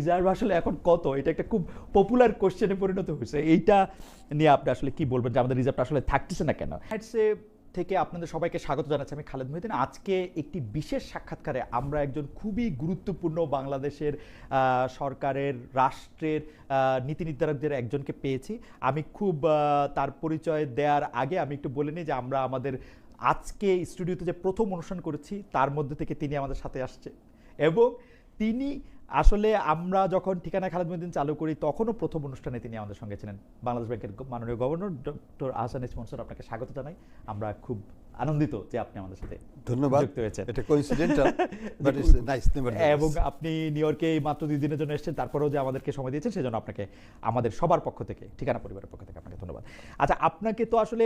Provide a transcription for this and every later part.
Reserve আসলে এখন কত? এটা একটা খুব পপুলার কোশ্চেনে পরিণত হয়েছে। এইটা নিয়ে আপনি আসলে কি বলবেন যে আমাদের রিজার্ভটা আসলে থাকতেছে না কেন? হ্যাটসে থেকে আপনাদের সবাইকে স্বাগত জানাচ্ছি আমি খালেদ মহিদিন আজকে একটি বিশেষ সাক্ষাৎকারে আমরা একজন খুবই গুরুত্বপূর্ণ বাংলাদেশের সরকারের, রাষ্ট্রের নীতি নির্ধারকদের একজনকে পেয়েছি। আমি খুব তার পরিচয় দেওয়ার আগে আমি একটু বলে নিই যে আমরা আমাদের আজকে স্টুডিওতে যে প্রথম অনুষ্ঠান করেছি, তার মধ্যে থেকে তিনি আমাদের সাথে আসছে। এবং তিনি আসলে আমরা যখন ঠিকানা খালেদ মহিউদ্দিন চালু করি তখনও প্রথম অনুষ্ঠানে তিনি আমাদের সঙ্গে ছিলেন। বাংলাদেশ ব্যাংকের মাননীয় গভর্নর ডক্টর আহসান স্পন্সর আপনাকে স্বাগত জানাই। আমরা খুব আনন্দিত যে আপনি আমাদের সাথে ধন্যবাদ। যুক্ত হয়েছেন। এটা কোইন্সিডেন্টাল বাট ইটস নাইস এবং আপনি নিউ ইয়র্কে মাত্র দুই দিনের জন্য এসেছেন তারপরেও যে আমাদেরকে সময় দিয়েছেন সেজন্য আপনাকে আমাদের সবার পক্ষ থেকে ঠিকানা পরিবারের পক্ষ থেকে আপনাকে ধন্যবাদ। আচ্ছা আপনাকে তো আসলে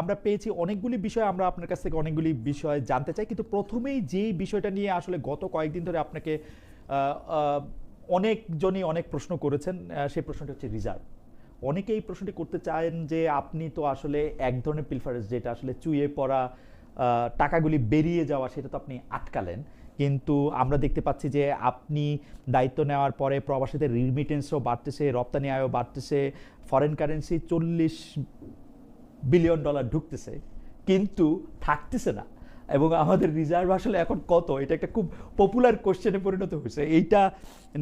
আমরা পেয়েছি অনেকগুলি বিষয় আমরা আপনার কাছ থেকে অনেকগুলি বিষয় জানতে চাই কিন্তু প্রথমেই যেই বিষয়টা নিয়ে আসলে গত কয়েকদিন ধরে আপনাকে অনেকজনই অনেক প্রশ্ন করেছেন সেই প্রশ্নটি হচ্ছে রিজার্ভ। অনেকে এই প্রশ্নটি করতে চান যে আপনি তো আসলে এক ধরনের পিলফারেন্স যেটা আসলে চুইয়ে পড়া টাকাগুলি বেরিয়ে যাওয়া, সেটা তো আপনি আটকালেন। কিন্তু আমরা দেখতে পাচ্ছি যে আপনি দায়িত্ব নেওয়ার পরে প্রবাসীদের রিমিটেন্সও বাড়তেছে, রপ্তানি আয়ও বাড়তেছে ফরেন কারেন্সি চল্লিশ বিলিয়ন ডলার ঢুকতেছে। কিন্তু থাকতেছে না। এবং আমাদের রিজার্ভ আসলে এখন কত? এটা একটা খুব পপুলার কোশ্চেনে পরিণত হয়েছে। এইটা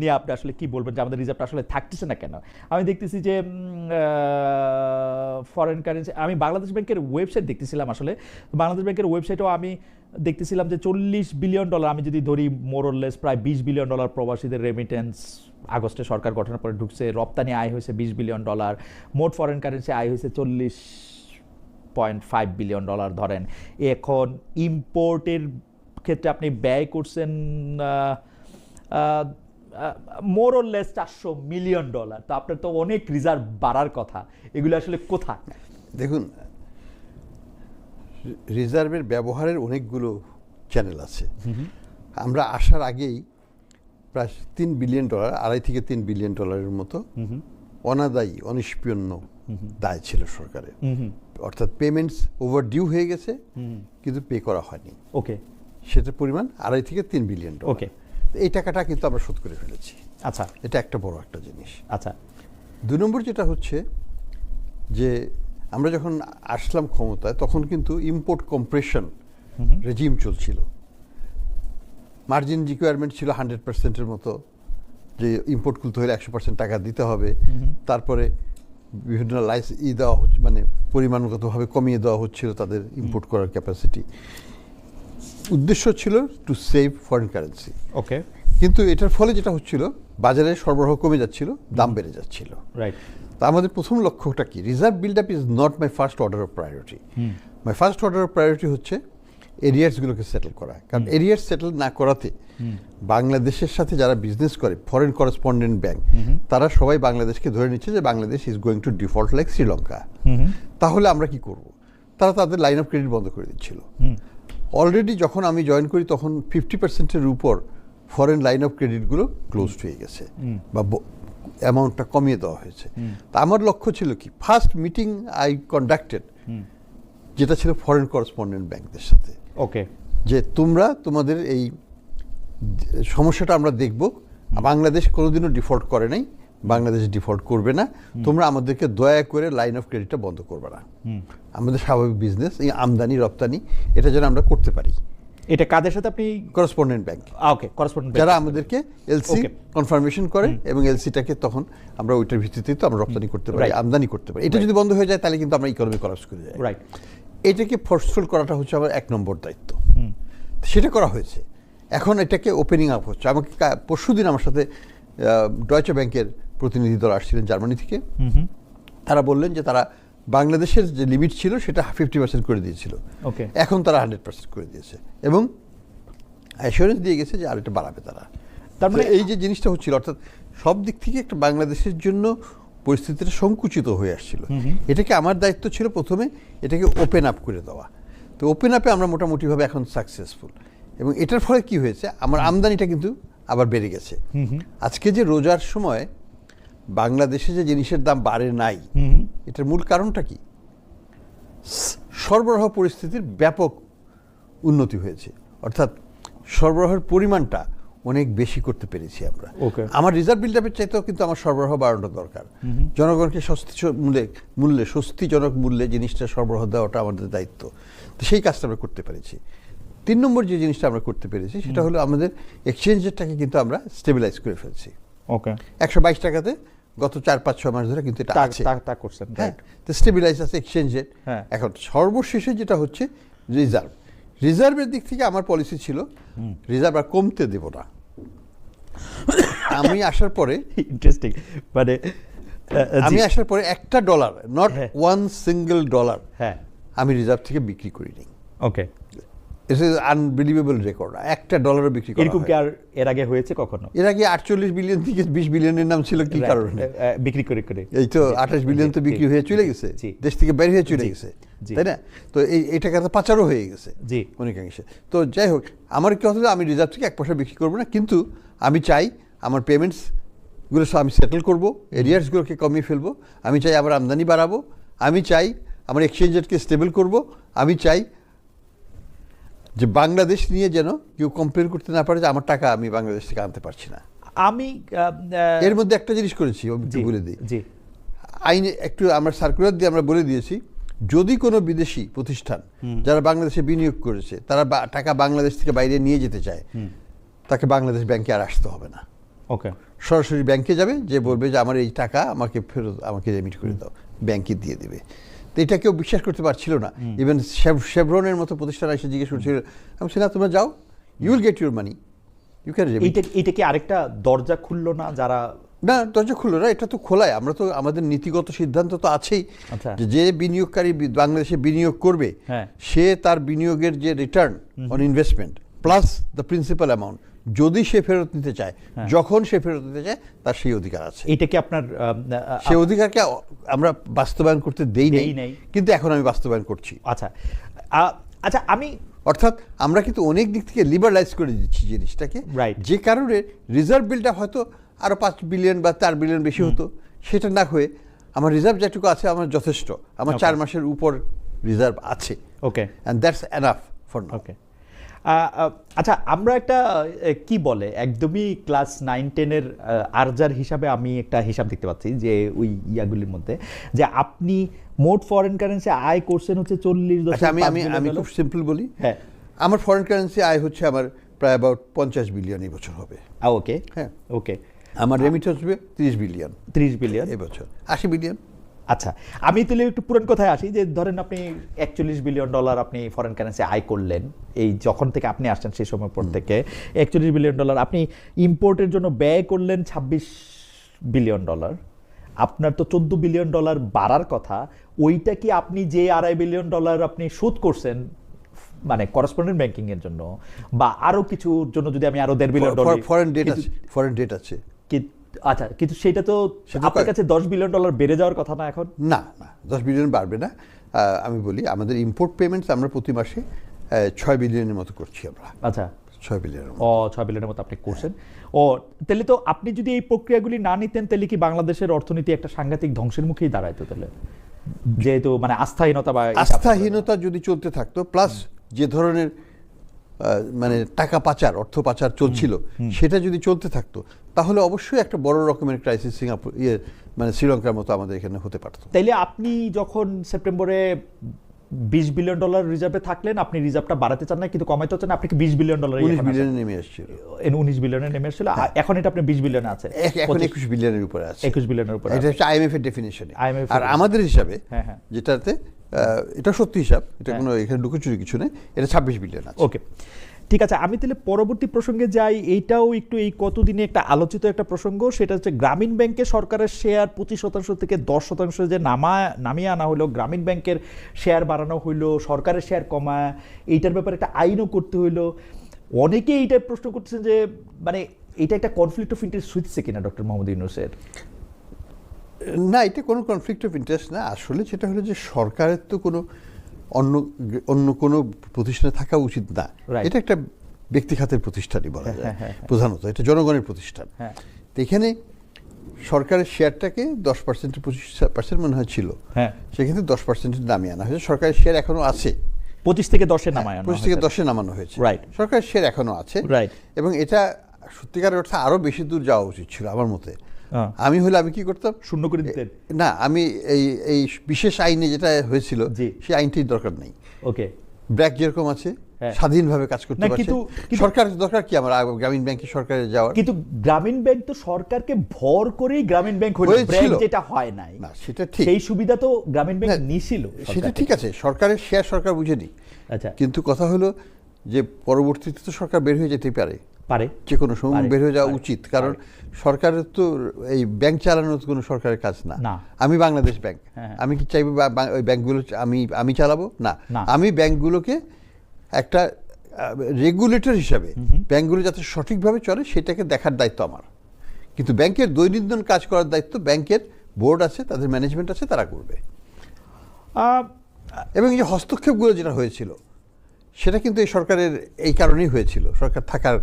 নিয়ে আপনি আসলে কি বলবেন যে আমাদের রিজার্ভটা আসলে থাকতেছে না কেন? আমি দেখতেছি যে ফরেন কারেন্সি আমি বাংলাদেশ ব্যাংকের ওয়েবসাইট দেখতেছিলাম আসলে। বাংলাদেশ ব্যাংকের ওয়েবসাইটেও আমি দেখতেছিলাম যে চল্লিশ বিলিয়ন ডলার আমি যদি ধরি মোরললেস প্রায় বিশ বিলিয়ন ডলার প্রবাসীদের রেমিটেন্স আগস্টে সরকার গঠনের পরে ঢুকছে, রপ্তানি আয় হয়েছে বিশ বিলিয়ন ডলার মোট ফরেন কারেন্সি আয় হয়েছে চল্লিশ পয়েন্ট ফাইভ বিলিয়ন ডলার ধরেন। এখন ইম্পোর্টের ক্ষেত্রে আপনি ব্যয় করছেন মোর লেস চারশো মিলিয়ন ডলার তো আপনার তো অনেক রিজার্ভ বাড়ার কথা। এগুলো আসলে কোথায়? দেখুন রিজার্ভের ব্যবহারের অনেকগুলো চ্যানেল আছে। আমরা আসার আগেই প্রায় তিন বিলিয়ন ডলার আড়াই থেকে তিন বিলিয়ন ডলারের মতো অনাদায়ী অনিষ্পন্ন দায় ছিল সরকারের। অর্থাৎ পেমেন্টস ওভার ডিউ হয়ে গেছে কিন্তু পে করা হয়নি। ওকে। সেটার পরিমাণ আড়াই থেকে তিন বিলিয়ন ওকে। তো এই টাকাটা কিন্তু আমরা শোধ করে ফেলেছি। আচ্ছা। এটা একটা বড় একটা জিনিস। আচ্ছা। দুই নম্বর যেটা হচ্ছে যে আমরা যখন আসলাম ক্ষমতায় তখন কিন্তু ইম্পোর্ট কম্প্রেশন রেজিম চলছিল। মার্জিন রিকোয়ারমেন্ট ছিল হান্ড্রেড পার্সেন্টের মতো। যে ইম্পোর্ট খুলতে হলে একশো পার্সেন্ট টাকা দিতে হবে। তারপরে বিভিন্ন লাইস ই দেওয়া হচ্ছে মানে পরিমাণগতভাবে কমিয়ে দেওয়া হচ্ছিল তাদের ইম্পোর্ট করার ক্যাপাসিটি উদ্দেশ্য ছিল to save foreign currency okay কিন্তু এটার ফলে যেটা হচ্ছিল বাজারে সরবরাহ কমে যাচ্ছিল দাম বেড়ে যাচ্ছিল। রাইট তা আমাদের প্রথম লক্ষ্যটা কি? Reserve build up is not my first order of priority my first order of priority হচ্ছে এরিয়ার্সগুলোকে সেটেল করা। কারণ এরিয়ার্স সেটেল না করাতে বাংলাদেশের সাথে যারা বিজনেস করে ফরেন করেসপন্ডেন্ট ব্যাংক তারা সবাই বাংলাদেশকে ধরে নিচ্ছে যে Bangladesh is going to default like Sri Lanka তাহলে আমরা কি করব? তারা তাদের লাইন অফ ক্রেডিট বন্ধ করে দিচ্ছিল। অলরেডি যখন আমি জয়েন করি তখন ফিফটি পার্সেন্টের উপর ফরেন লাইন অফ ক্রেডিটগুলো ক্লোজড হয়ে গেছে বা অ্যামাউন্টটা কমিয়ে দেওয়া হয়েছে। তা আমার লক্ষ্য ছিল কি? ফার্স্ট মিটিং আই কন্ডাক্টেড যেটা ছিল ফরেন করেসপন্ডেন্ট ব্যাংকদের সাথে। ওকে যে তোমরা তোমাদের এই সমস্যাটা আমরা দেখব। বাংলাদেশ কোনোদিনও ডিফল্ট করে নাই। বাংলাদেশ ডিফল্ট করবে না। তোমরা আমাদেরকে দয়া করে লাইন অফ ক্রেডিটটা বন্ধ করবে না। আমাদের স্বাভাবিক বিজনেস এই আমদানি রপ্তানি এটা যেন আমরা করতে পারি। এটা কাদের সাথে আপনি করেসপন্ডেন্ট ব্যাংক ওকে করেসপন্ডেন্ট যারা আমাদেরকে এলসি কনফার্মেশন করে এবং এলসিটাকে তখন আমরা ওইটার ভিত্তিতে তো আমরা রপ্তানি করতে পারি আমদানি করতে পারি। এটা যদি বন্ধ হয়ে যায় তাহলে কিন্তু আমরা ইকোনমি কলাপস করে যাই। রাইট এটাকে ফোর্সফুল করাটা হচ্ছে আমার এক নম্বর দায়িত্ব। সেটা করা হয়েছে। এখন এটাকে ওপেনিং আপ হচ্ছে। আমাকে পরশু দিন আমার সাথে ডয়চে ব্যাংকের প্রতিনিধি দল আসছিলেন জার্মানি থেকে। তারা বললেন যে তারা বাংলাদেশের যে লিমিট ছিল সেটা ফিফটি পার্সেন্ট করে দিয়েছিল। ওকে এখন তারা হান্ড্রেড পার্সেন্ট করে দিয়েছে। এবং অ্যাসিওরেন্স দিয়ে গেছে যে আর এটা বাড়াবে তারা। তার মানে এই যে জিনিসটা হচ্ছিল অর্থাৎ সব দিক থেকে একটা বাংলাদেশের জন্য পরিস্থিতিটা সংকুচিত হয়ে আসছিল। এটাকে আমার দায়িত্ব ছিল প্রথমে এটাকে ওপেন আপ করে দেওয়া। তো ওপেন আপে আমরা মোটামুটিভাবে এখন সাকসেসফুল এবং এটার ফলে কি হয়েছে? আমার আমদানিটা কিন্তু আবার বেড়ে গেছে। আজকে যে রোজার সময় বাংলাদেশে যে জিনিসের দাম বাড়ে নাই এটার মূল কারণটা কি? সরবরাহ পরিস্থিতির ব্যাপক উন্নতি হয়েছে। অর্থাৎ সরবরাহের পরিমাণটা অনেক বেশি করতে পেরেছি আমরা. আমার রিজার্ভ বিল্ড আপের চাইতেও কিন্তু আমার সরবরাহ বাড়ানো দরকার। জনগণকে সস্তি মূল্যে মূল্যে স্বস্তিজনক মূল্যে জিনিসটা সরবরাহ দেওয়াটা আমাদের দায়িত্ব। তো সেই কাজটা আমরা করতে পেরেছি। তিন নম্বর যে জিনিসটা আমরা করতে পেরেছি সেটা হলো আমাদের এক্সচেঞ্জ রেটটাকে কিন্তু আমরা স্টেবিলাইজ করে ফেলছি। ওকে। একশো বাইশ টাকাতে গত চার পাঁচ ছয় মাস ধরে কিন্তু এটা আছে। তা করছেন হ্যাঁ তো স্টেবিলাইজ আছে এক্সচেঞ্জ রেট হ্যাঁ। এখন সর্বশেষে যেটা হচ্ছে রিজার্ভ রিজার্ভের দিক থেকে আমার পলিসি ছিল রিজার্ভ আর কমতে দেব না। আমি আসার পরে ইন্টারেস্টিং মানে আমি আসার পরে একটা dollar not. One single dollar হ্যাঁ। আমি রিজার্ভ থেকে বিক্রি করিনি। Okay it's is unbelievable record একটা ডলারও বিক্রি করা এরকম কি আর এর আগে হয়েছে কখনো? এর আগে আটচল্লিশ বিলিয়ন থেকে বিশ বিলিয়নের নাম ছিল কি কারণে? বিক্রি করে করে। এই তো আঠাশ বিলিয়ন তো বিক্রি হয়ে চলে গেছে। দেশ থেকে বের হয়ে চলে গেছে। তাই না? তো এই এই টাকাটা পাচারও হয়ে গেছে জি। অনেকাংশে। তো যাই হোক আমার কি হলো, আমি রিজার্ভ থেকে এক পয়সা বিক্রি করব না কিন্তু আমি চাই আমার পেমেন্টসগুলো সব আমি সেটেল করব এরিয়ার্সগুলোকে কমিয়ে ফেলব আমি চাই আমার আমদানি বাড়াবো আমি চাই আমার এক্সচেঞ্জ রেটকে স্টেবল করব আমি চাই যে বাংলাদেশ নিয়ে যেন কেউ কমপ্লেন করতে না পারে যে আমার টাকা আমি বাংলাদেশ থেকে আনতে পারছি না। আমি এর মধ্যে একটা জিনিস করেছি বলে দিই। জি। আইনে একটু আমরা সার্কুলার দিয়ে আমরা বলে দিয়েছি যদি কোনো বিদেশি প্রতিষ্ঠান যারা বাংলাদেশে বিনিয়োগ করেছে তারা টাকা বাংলাদেশ থেকে বাইরে নিয়ে যেতে চায় তাকে বাংলাদেশ ব্যাংকে আর আসতে হবে না। ওকে। সরাসরি ব্যাংকে যাবে যে বলবে যে আমার এই টাকা আমাকে ফেরত আমাকে রেমিট করে দাও ব্যাংকে দিয়ে দিবে। তো এটা কেউ বিশ্বাস করতে পারছিল না। ইভেন শেভরনের মতো প্রতিষ্ঠান এসে জিজ্ঞেস করছিল আমি না তোমরা যাও you will get your money you can এইটা এইটা কি আরেকটা দরজা খুললো না যারা না দরজা খুললো না এটা তো খোলাই আমরা তো আমাদের নীতিগত সিদ্ধান্ত তো আছেই আচ্ছা। যে যে বিনিয়োগকারী বাংলাদেশে বিনিয়োগ করবে হ্যাঁ। সে তার বিনিয়োগের যে return on investment plus the principal amount যদি সে ফেরত নিতে চায় হ্যাঁ। যখন সে ফেরত নিতে চায় তার সেই অধিকার আছে। এইটা কি আপনার সেই অধিকারকে আমরা বাস্তবায়ন করতে দেই নেই। কিন্তু এখন আমি বাস্তবায়ন করছি। আচ্ছা আচ্ছা আমি অর্থাৎ আমরা কিন্তু অনেক দিক থেকে লিবারালাইজ করে দিচ্ছি জিনিসটাকে. যে কারণে রিজার্ভ বিলটা হয়তো আরও পাঁচ বিলিয়ন বা চার বিলিয়ন বেশি হতো সেটা না হয়ে আমার রিজার্ভ যেটুকু আছে আমার যথেষ্ট। আমার চার মাসের উপর রিজার্ভ আছে। Okay and that's enough for okay আচ্ছা আমরা একটা কি বলে একদমই ক্লাস নাইন টেনের আরজার হিসাবে আমি একটা হিসাব দেখতে পাচ্ছি যে ওই ইয়াগুলির মধ্যে যে আপনি মোট ফরেন কারেন্সি আয় করছেন হচ্ছে চল্লিশ আচ্ছা আমি আমি আমি খুব সিম্পল বলি। হ্যাঁ। আমার ফরেন কারেন্সি আয় হচ্ছে আমার প্রায় অ্যাবাউট পঞ্চাশ বিলিয়ন এই বছর হবে। ওকে। হ্যাঁ। ওকে। আমার রেমিট হবে তিরিশ বিলিয়ন ত্রিশ বিলিয়ন এবছর আশি বিলিয়ন আচ্ছা আমি তাহলে একটু পুরান কথায় আসি যে ধরেন আপনি একচল্লিশ বিলিয়ন ডলার আপনি ফরেন কারেন্সি আয় করলেন এই যখন থেকে আপনি আসছেন সেই সময় পর থেকে একচল্লিশ বিলিয়ন ডলার আপনি ইম্পোর্টের জন্য ব্যয় করলেন ছাব্বিশ বিলিয়ন ডলার আপনার তো চোদ্দ বিলিয়ন ডলার বাড়ার কথা ওইটা কি আপনি যে আড়াই বিলিয়ন ডলার আপনি শোধ করছেন মানে করসপন্ডেন্ট ব্যাংকিং এর জন্য বা আরও কিছুর জন্য যদি আমি আরও দেড় বিলিয়ন ডলার ফরেন ডেট আছে ফরেন ডেট আছে। কি- আচ্ছা কিন্তু সেটা তো আপনার কাছে দশ বিলিয়ন ডলার বেড়ে যাওয়ার কথা না এখন? না না দশ বিলিয়ন বাড়বে না। আমি বলি আমাদের ইম্পোর্ট পেমেন্টস আমরা প্রতি মাসে ছয় বিলিয়নের মতো করছি আমরা। আচ্ছা। ছয় বিলিয়নের মতো। ও ছয় বিলিয়নের মতো আপনি করছেন। ও তাহলে তো আপনি যদি এই প্রক্রিয়াগুলি না নিতেন তাহলে কি বাংলাদেশের অর্থনীতি একটা সাংঘাতিক ধ্বংসের মুখেই দাঁড়াইতো তাহলে? যেহেতু মানে আস্থাহীনতা বা আস্থাহীনতা যদি চলতে থাকতো প্লাস যে ধরনের মানে টাকা পাচার অর্থ পাচার চলছিল সেটা যদি চলতে থাকতো তাহলে অবশ্যই একটা বড় রকমের ক্রাইসিস সিঙ্গাপুর ইয়ে মানে শ্রীলঙ্কার মতো আমাদের এখানে হতে পারতো। তাইলে আপনি যখন সেপ্টেম্বরে বিশ বিলিয়ন ডলার রিজার্ভে থাকলেন আপনি রিজার্ভটা বাড়াতে চান না কিন্তু কমাইতে চান আপনি কি বিশ বিলিয়ন ডলার উনিশ বিলিয়নে নেমে এসেছিল উনিশ বিলিয়নে নেমে এসেছিল এখন এটা আপনি বিশ বিলিয়নে আছে এখন একুশ বিলিয়নের উপরে আছে। একুশ বিলিয়নের উপর এটা হচ্ছে আইএমএফ এর ডেফিনেশন IMF আর আমাদের হিসাবে হ্যাঁ, হ্যাঁ। যেটাতে এটা সত্যি হিসাব। এটা হ্যাঁ। কোনো এখানে লুকোচুরি কিছু নেই। এটা ছাব্বিশ বিলিয়ন আছে। ওকে। ঠিক আছে আমি তাহলে পরবর্তী প্রসঙ্গে যাই। এইটাও একটু এই কতদিনে একটা আলোচিত একটা প্রসঙ্গ। সেটা হচ্ছে গ্রামীণ ব্যাংকে সরকারের শেয়ার পঁচিশ শতাংশ থেকে দশ শতাংশ যে নামা নামিয়ে আনা হলো গ্রামীণ ব্যাংকের শেয়ার বাড়ানো হইল সরকারের শেয়ার কমা এইটার ব্যাপারে একটা আইনও করতে হইল। অনেকে এইটার প্রশ্ন করতেছেন যে মানে এটা একটা কনফ্লিক্ট অফ ইন্টারেস্ট হচ্ছে কিনা ডক্টর মোহাম্মদ ইউনুসের? না এটা কোনো কনফ্লিক্ট অফ ইন্টারেস্ট না আসলে সেটা হলো যে সরকারের তো কোনো অন্য অন্য কোনো প্রতিষ্ঠানে থাকা উচিত না. এটা একটা ব্যক্তি খাতের প্রতিষ্ঠানই বলা হ্যাঁ, যায় হ্যাঁ, হ্যাঁ। প্রধানত এটা জনগণের প্রতিষ্ঠান। তো এখানে সরকারের শেয়ারটাকে দশ পার্সেন্ট পঁচিশ পার্সেন্ট মনে হয় ছিল সেক্ষেত্রে দশ পার্সেন্টের দামে আনা হয়েছে সরকারের শেয়ার এখনও আছে পঁচিশ থেকে দশে নামায় পঁচিশ থেকে দশে নামানো হয়েছে Right. সরকারের শেয়ার এখনও আছে Right. এবং এটা সত্যিকারের অর্থে আরও বেশি দূর যাওয়া উচিত ছিল আমার মতে। আমি হলে আমি কি করতাম? শূন্য করে দিতেন। না আমি এই এই বিশেষ আইনে যেটা হয়েছিল। সেই আইনটির দরকার নেই। ওকে। ব্র্যাক যেরকম আছে হ্যাঁ। স্বাধীনভাবে কাজ করতে পারছে। কিন্তু- সরকার দরকার কি আমার? গ্রামীণ ব্যাংকে সরকারে যাওয়ার। কিন্তু গ্রামীণ ব্যাংক তো সরকারকে ভর করেই গ্রামীণ ব্যাংক হয়েছিল। যেটা হয় নাই। না সেটা ঠিক। সেই সুবিধা তো গ্রামীণ ব্যাংক হ্যাঁ, নিছিল সেটা ঠিক আছে। সরকারের শেয়ার সরকার বুঝেনি। আচ্ছা। কিন্তু কথা হলো যে পরবর্তীতে তো সরকার বের হয়ে যেতেই পারে। পারে যে কোনো সময় বের হয়ে যাওয়া উচিত কারণ সরকারের তো এই ব্যাংক চালানো তো কোনো সরকারের কাজ না। আমি বাংলাদেশ ব্যাংক। হ্যাঁ, হ্যাঁ। আমি কি চাইব ওই ব্যাংকগুলো আমি আমি চালাবো? না। আমি ব্যাংকগুলোকে একটা রেগুলেটর হিসাবে ব্যাংকগুলো যাতে সঠিকভাবে চলে সেটাকে দেখার দায়িত্ব আমার। কিন্তু ব্যাংকের দৈনন্দিন কাজ করার দায়িত্ব ব্যাংকের বোর্ড আছে তাদের ম্যানেজমেন্ট আছে তারা করবে। এবং এই যে হস্তক্ষেপগুলো যেটা হয়েছিল সেটা কিন্তু এই সরকারের এই কারণেই হয়েছিল। সরকার থাকার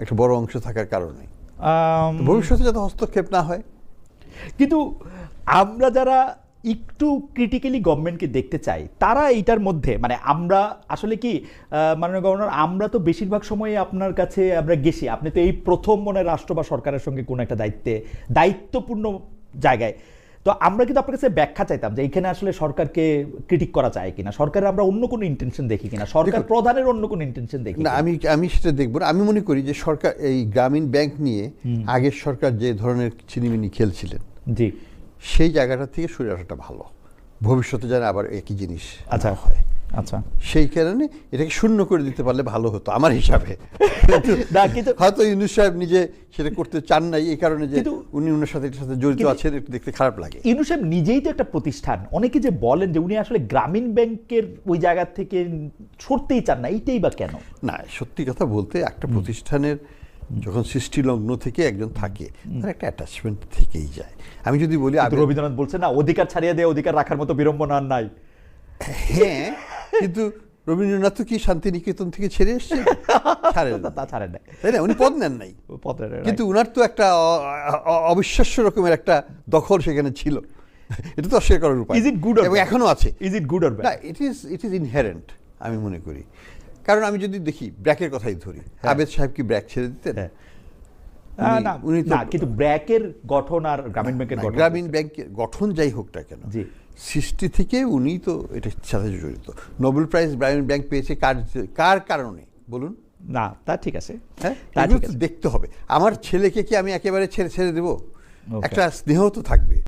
একটা বড় অংশ থাকার কারণে। ভবিষ্যতে যাতে হস্তক্ষেপ না হয়। কিন্তু আমরা যারা একটু ক্রিটিক্যালি গভর্নমেন্টকে দেখতে চাই তারা এইটার মধ্যে মানে আমরা আসলে কি মাননীয় গভর্নর আমরা তো বেশিরভাগ সময়ে আপনার কাছে আমরা গেছি। আপনি তো এই প্রথম মনে হয় রাষ্ট্র বা সরকারের সঙ্গে কোনো একটা দায়িত্বে দায়িত্বপূর্ণ জায়গায়। তো আমরা কিন্তু আপনার কাছে ব্যাখ্যা চাইতাম যে এখানে আসলে সরকারকে ক্রিটিক করা যায় কিনা সরকারের আমরা অন্য কোনো ইন্টেনশন দেখি কিনা সরকার প্রধানের অন্য কোনো ইন্টেনশন দেখি না। আমি আমি সেটা দেখব না। আমি মনে করি যে সরকার এই গ্রামীণ ব্যাংক নিয়ে আগের সরকার যে ধরনের চিনিমিনি খেলছিলেন জি। সেই জায়গাটা থেকে সরে আসাটা ভালো। ভবিষ্যতে যেন আবার একই জিনিস আচ্ছা। হয়। আচ্ছা। সেই কারণে এটাকে শূন্য করে দিতে পারলে ভালো হতো আমার হিসাবে। হয়তো ইউনুস সাহেব নিজে সেটা করতে চান নাই এই কারণে যে উনি উনার সাথে এটার সাথে জড়িত আছেন একটু দেখতে খারাপ লাগে। ইউনুসেফ নিজেই তো একটা প্রতিষ্ঠান অনেকে যে বলেন যে উনি আসলে গ্রামীণ ব্যাংকের ওই জায়গা থেকে সরতেই চান না এইটাই বা কেন? না সত্যি কথা বলতে একটা প্রতিষ্ঠানের যখন সৃষ্টিলগ্ন থেকে একজন থাকে তার একটা অ্যাটাচমেন্ট থেকেই যায়। আমি যদি বলি রবীন্দ্রনাথ বলছে না অধিকার ছাড়িয়ে দেয় অধিকার রাখার মতো বিড়ম্বনা নাই। হ্যাঁ কিন্তু রবীন্দ্রনাথ তো কি শান্তিনিকেতন থেকে ছেড়ে এসছে? ছাড়েন না। তা ছাড়েন না তাই না? উনি পদ নেন নাই। কিন্তু উনার তো একটা অবিশ্বাস্য রকমের একটা দখল সেখানে ছিল। এটা তো অস্বীকার করার উপায় it good or এবং এখনও আছে। ইজ ইট গুড অর না it is it is inherent আমি মনে করি। কারণ আমি যদি দেখি ব্র্যাকের কথাই ধরি। আবেদ সাহেব কি ব্র্যাক ছেড়ে দিতেন? হ্যাঁ। না উনি কিন্তু ব্র্যাকের গঠন আর গ্রামীণ ব্যাংকের গঠন গ্রামীণ ব্যাংকের গঠন যাই হোক না কেন জি। সৃষ্টি থেকে উনি তো এটার সাথে জড়িত। নোবেল প্রাইজ ব্রায়ন ব্যাংক পেয়েছে কার কার কারণে? বলুন। না তা ঠিক আছে। হ্যাঁ? দেখতে হবে। আমার ছেলেকে কি আমি একেবারে ছেড়ে ছেড়ে দেবো? একটা স্নেহ তো থাকবে।